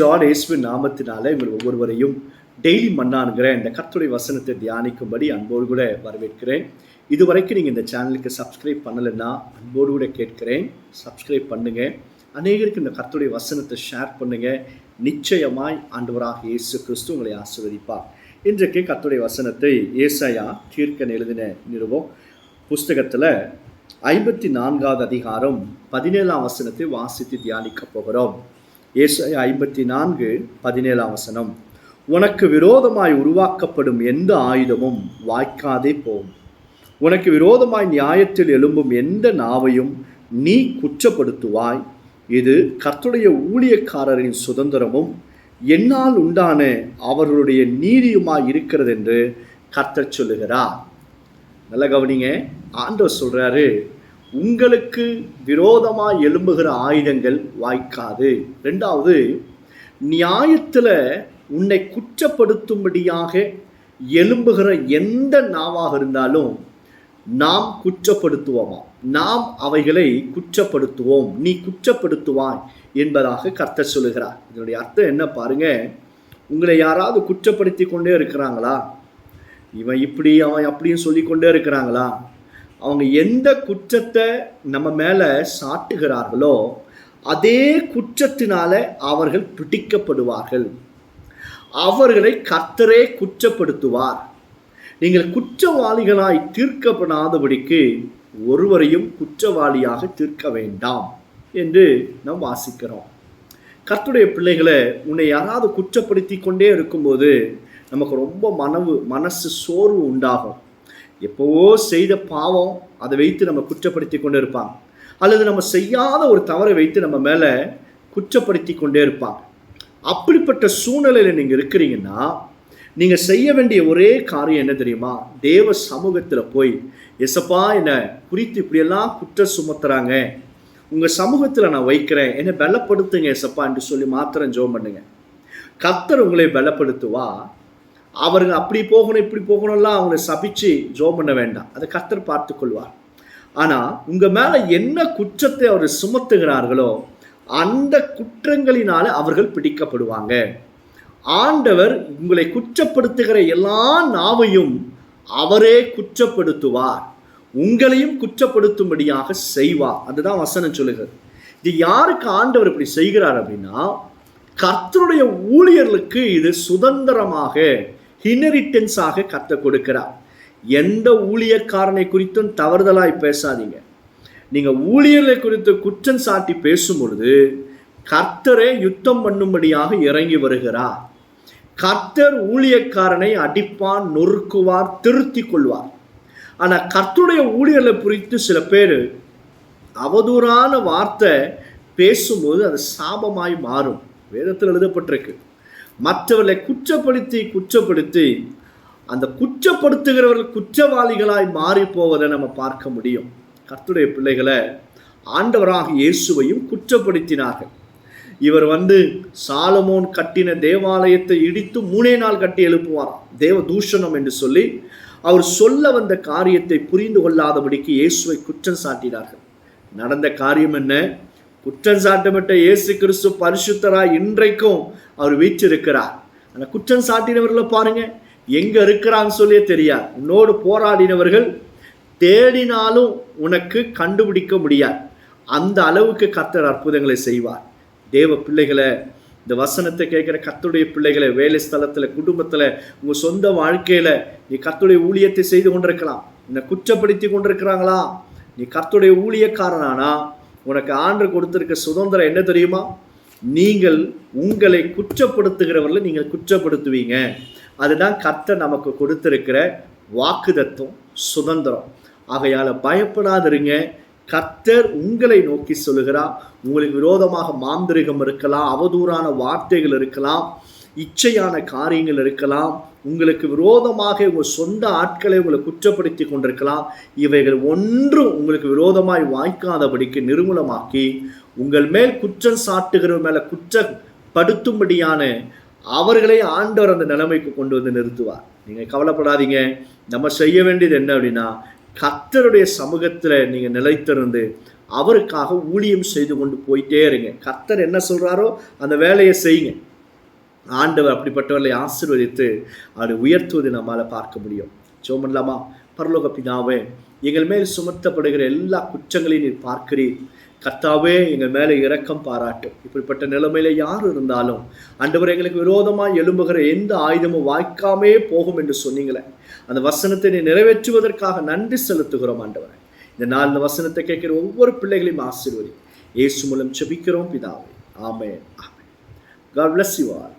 Lord இயேசு நாமத்தினால இவர் ஒவ்வொருவரையும் டெய்லி மன்னானுங்கிற இந்த கத்துடைய வசனத்தை தியானிக்கும்படி அன்போடு கூட வரவேற்கிறேன். இதுவரைக்கும் நீங்கள் இந்த சேனலுக்கு சப்ஸ்கிரைப் பண்ணலைன்னா அன்போடு கூட கேட்கிறேன். சப்ஸ்கிரைப் பண்ணுங்கள் அநேகருக்கு இந்த கத்துடைய வசனத்தை ஷேர் பண்ணுங்கள் நிச்சயமாய் ஆண்டவராக இயேசு கிறிஸ்து உங்களை ஆசீர்வதிப்பார். இன்றைக்கு கத்துடைய வசனத்தை ஏசாயா தீர்க்கன் எழுதின நிறுவம் புஸ்தகத்தில் ஐம்பத்தி நான்காவது அதிகாரம் பதினேழாம் வசனத்தை வாசித்து தியானிக்க போகிறோம். ஏசு ஐம்பத்தி நான்கு பதினேழாம் வசனம். உனக்கு விரோதமாய் உருவாக்கப்படும் எந்த ஆயுதமும் வாய்க்காதே போகும் உனக்கு விரோதமாய் நியாயத்தில் எழும்பும் எந்த நாவையும் நீ குற்றப்படுத்துவாய். இது கர்த்துடைய ஊழியக்காரரின் சுதந்திரமும் என்னால் உண்டான அவர்களுடைய நீதியுமாய் இருக்கிறது என்று கர்த்தர் சொல்லுகிறார். நல்ல கவனிங்க. ஆண்டவர் சொல்கிறாரு உங்களுக்கு விரோதமாக எழும்புகிற ஆயுதங்கள் வாய்க்காது. ரெண்டாவது நியாயத்தில் உன்னை குற்றப்படுத்தும்படியாக எழும்புகிற எந்த நாவாக இருந்தாலும் நாம் குற்றப்படுத்துவோமா? நாம் அவைகளை குற்றப்படுத்துவோம். நீ குற்றப்படுத்துவாய் என்பதாக கர்த்தர் சொல்லுகிறார். இதனுடைய அர்த்தம் என்ன பாருங்க. உங்களை யாராவது குற்றப்படுத்தி கொண்டே இருக்கிறாங்களா? இவன் இப்படி அவன் அப்படின்னு சொல்லி கொண்டே இருக்கிறாங்களா? அவங்க எந்த குற்றத்தை நம்ம மேலே சாட்டுகிறார்களோ அதே குற்றத்தினால அவர்கள் பிடிக்கப்படுவார்கள். அவர்களை கர்த்தரே குற்றப்படுத்துவார். நீங்கள் குற்றவாளிகளாய் தீர்க்கப்படாதபடிக்கு ஒருவரையும் குற்றவாளியாக தீர்க்க வேண்டாம் என்று நாம் வாசிக்கிறோம். கர்த்துடைய பிள்ளைகளை உன்னை யாராவது குற்றப்படுத்தி கொண்டே இருக்கும்போது நமக்கு ரொம்ப மனவு மனசு சோர்வு உண்டாகும். எப்போவோ செய்த பாவம் அதை வைத்து நம்ம குற்றப்படுத்தி கொண்டே இருப்பாங்க. அல்லது நம்ம செய்யாத ஒரு தவறை வைத்து நம்ம மேலே குற்றப்படுத்தி கொண்டே இருப்பாங்க. அப்படிப்பட்ட சூழ்நிலையில் நீங்கள் இருக்கிறீங்கன்னா நீங்கள் செய்ய வேண்டிய ஒரே காரியம் என்ன தெரியுமா? தேவ சமூகத்தில் போய் எசப்பா என்னை குறித்து இப்படியெல்லாம் குற்றம் சுமத்துறாங்க. உங்கள் சமூகத்தில் நான் வைக்கிறேன். என்னை பலப்படுத்துங்க எசப்பா என்று சொல்லி மாத்திரம் ஜோம் பண்ணுங்க. கத்தர் உங்களை பலப்படுத்துவா? அவருங்க அப்படி போகணும் இப்படி போகணும்லாம் அவங்கள சபிச்சு ஜோம் பண்ண வேண்டாம். அதை கத்தர் பார்த்து கொள்வார் ஆனால் உங்கள் மேலே என்ன குற்றத்தை அவர் சுமத்துகிறார்களோ அந்த குற்றங்களினால அவர்கள் பிடிக்கப்படுவாங்க. ஆண்டவர் உங்களை குற்றப்படுத்துகிற எல்லா நாவையும் அவரே குற்றப்படுத்துவார். உங்களையும் குற்றப்படுத்தும்படியாக செய்வார். அதுதான் வசனம் சொல்லுகிறது. இது யாருக்கு ஆண்டவர் இப்படி செய்கிறார் அப்படின்னா கர்த்தருடைய ஊழியர்களுக்கு இது சுதந்திரமாக இன்ஹெரிட்டன்ஸாக கத்த கொடுக்கிறார். எந்த ஊழியக்காரனை குறித்தும் தவறுதலாய் பேசாதீங்க. நீங்கள் ஊழியர்களை குறித்து குற்றம் சாட்டி பேசும் பொழுது கர்த்தரே யுத்தம் பண்ணும்படியாக இறங்கி வருகிறார். கர்த்தர் ஊழியக்காரனை அடிப்பான் நொறுக்குவார் திருத்தி கொள்வார். ஆனால் கர்த்தருடைய ஊழியர்களை குறித்து சில பேர் அவதூறான வார்த்தை பேசும்போது அது சாபமாய் மாறும். வேதத்தில் எழுதப்பட்டிருக்கு. மற்றவர்களை குற்றப்படுத்தி குற்றப்படுத்தி அந்த குற்றப்படுத்துகிறவர்கள் குற்றவாளிகளாய் மாறி போவதை நம்ம பார்க்க முடியும். கர்த்துடைய பிள்ளைகளை ஆண்டவராக இயேசுவையும் குற்றப்படுத்தினார்கள். இவர் வந்து சாலமோன் கட்டின தேவாலயத்தை இடித்து மூணே நாள் கட்டி எழுப்புவார் தேவ தூஷணம் என்று சொல்லி அவர் சொல்ல வந்த காரியத்தை புரிந்து கொள்ளாதபடிக்கு இயேசுவை குற்றம் சாட்டினார்கள். நடந்த காரியம் என்ன? குற்றம் சாட்டப்பட்ட இயேசு கிறிஸ்து பரிசுத்தராய் இன்றைக்கும் அவர் வீச்சிருக்கிறார் அந்த குற்றம் சாட்டினவர்களை பாருங்க. எங்க இருக்கிறான்னு சொல்லியே தெரியாது. உன்னோடு போராடினவர்கள் தேடினாலும் உனக்கு கண்டுபிடிக்க முடியாது. அந்த அளவுக்கு கத்தர் அற்புதங்களை செய்வார். தேவ பிள்ளைகளை இந்த வசனத்தை கேட்குற கத்துடைய பிள்ளைகளை வேலை ஸ்தலத்தில் குடும்பத்தில் உங்கள் சொந்த வாழ்க்கையில் நீ கத்துடைய ஊழியத்தை செய்து கொண்டிருக்கலாம். என்னை குற்றப்படுத்தி கொண்டிருக்கிறாங்களா? நீ கத்துடைய ஊழியக்காரனானா? உனக்கு ஆண்டு கொடுத்திருக்க சுதந்திரம் என்ன தெரியுமா? நீங்கள் உங்களை குற்றப்படுத்துகிறவர்களை நீங்கள் குற்றப்படுத்துவீங்க. அதுதான் கர்த்தர் நமக்கு கொடுத்திருக்கிற வாக்குதத்துவம் சுதந்திரம். ஆகையால் பயப்படாதிருங்க. கர்த்தர் உங்களை நோக்கி சொல்லுகிறார். உங்களுக்கு விரோதமாக மாந்திரிகம் இருக்கலாம் அவதூறான வார்த்தைகள் இருக்கலாம் இச்சையான காரியங்கள் இருக்கலாம். உங்களுக்கு விரோதமாக உங்கள் சொந்த ஆட்களை உங்களை குற்றப்படுத்தி கொண்டிருக்கலாம். இவைகள் ஒன்றும் உங்களுக்கு விரோதமாய் வாய்க்காதபடிக்கு நிர்மூலமாக்கி உங்கள் மேல் குற்றம் சாட்டுகிறவர் மேலே குற்றப்படுத்தும்படியான அவர்களை ஆண்டவர் அந்த நிலைமைக்கு கொண்டு வந்து நிறுத்துவார். நீங்கள் கவலைப்படாதீங்க. நம்ம செய்ய வேண்டியது என்ன அப்படின்னா கத்தருடைய சமூகத்தில் நீங்கள் நிலைத்திருந்து அவருக்காக ஊழியம் செய்து கொண்டு போயிட்டே இருங்க. கத்தர் என்ன சொல்கிறாரோ அந்த வேலையை செய்யுங்க. ஆண்டவர் அப்படிப்பட்டவர்களை ஆசீர்வதித்து அவரை உயர்த்துவதை நம்மால் பார்க்க முடியும். சோமன்லாமா பரலோக பிதாவே எங்கள் மேல் சுமத்தப்படுகிற எல்லா குற்றங்களையும் நீர் பார்க்கிறீர். கர்த்தாவே எங்கள் மேலே இரக்கம் பாராட்டும் இப்படிப்பட்ட நிலைமையில யார் இருந்தாலும் ஆண்டவர் எங்களுக்கு விரோதமாக எழும்புகிற எந்த ஆயுதமும் வாய்க்காமே போகும் என்று சொன்னீங்களே. அந்த வசனத்தை நீ நிறைவேற்றுவதற்காக நன்றி செலுத்துகிறோம் ஆண்டவரை. இந்த நாள் இந்த வசனத்தை கேட்கிற ஒவ்வொரு பிள்ளைகளையும் ஆசீர்வதி. இயேசு மூலம் செபிக்கிறோம் பிதாவே. ஆமே ஆமே காட் பிளஸ் யூ ஆர்